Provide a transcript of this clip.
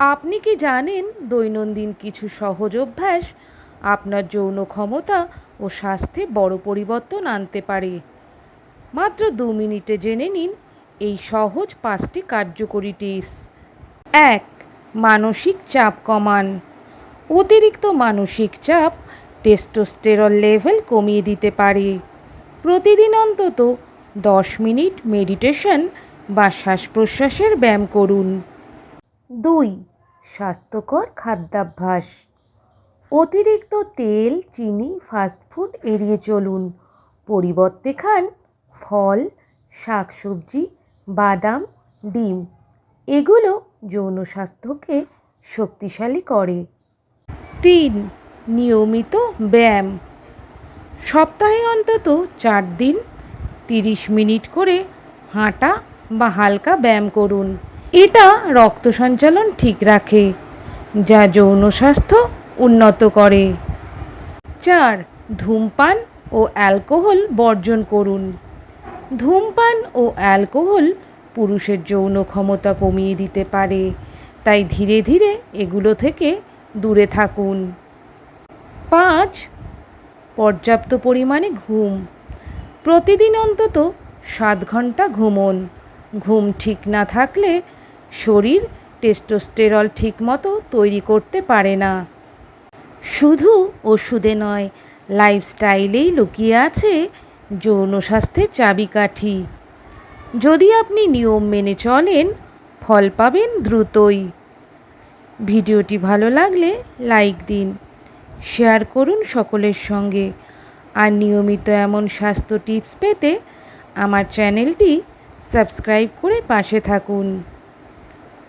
আপনি কি জানেন দৈনন্দিন কিছু সহজ অভ্যাস আপনার যৌন ক্ষমতা ও স্বাস্থ্যে বড় পরিবর্তন আনতে পারে? মাত্র দু মিনিটে জেনে নিন এই সহজ পাঁচটি কার্যকরী টিপস। এক, মানসিক চাপ কমান। অতিরিক্ত মানসিক চাপ টেস্টোস্টেরল লেভেল কমিয়ে দিতে পারে। প্রতিদিন অন্তত দশ মিনিট মেডিটেশন বা শ্বাস প্রশ্বাসের ব্যায়াম করুন। দুই, স্বাস্থ্যকর খাদ্যাভ্যাস। অতিরিক্ত তেল, চিনি ফাস্টফুড এড়িয়ে চলুন। পরিবর্তে খান ফল, শাকসবজি, বাদাম, ডিম। এগুলো যৌন স্বাস্থ্যকে শক্তিশালী করে। তিন, নিয়মিত ব্যায়াম। সপ্তাহে অন্তত চার দিন তিরিশ মিনিট করে হাঁটা বা হালকা ব্যায়াম করুন। এটা রক্ত সঞ্চালন ঠিক রাখে, যা যৌন স্বাস্থ্য উন্নত করে। চার, ধূমপান ও অ্যালকোহল বর্জন করুন। ধূমপান ও অ্যালকোহল পুরুষের যৌন ক্ষমতা কমিয়ে দিতে পারে, তাই ধীরে ধীরে এগুলো থেকে দূরে থাকুন। পাঁচ, পর্যাপ্ত পরিমাণে ঘুম। প্রতিদিন অন্তত সাত ঘণ্টা ঘুমন। ঘুম ঠিক না থাকলে শরীর টেস্টোস্টেরল ঠিকমতো তৈরি করতে পারে না। শুধু ওষুধে নয়, লাইফস্টাইলেই লুকিয়ে আছে যৌন স্বাস্থ্যের চাবিকাঠি। যদি আপনি নিয়ম মেনে চলেন, ফল পাবেন দ্রুতই। ভিডিওটি ভালো লাগলে লাইক দিন, শেয়ার করুন সকলের সঙ্গে। আর নিয়মিত এমন স্বাস্থ্য টিপস পেতে আমার চ্যানেলটি সাবস্ক্রাইব করে পাশে থাকুন।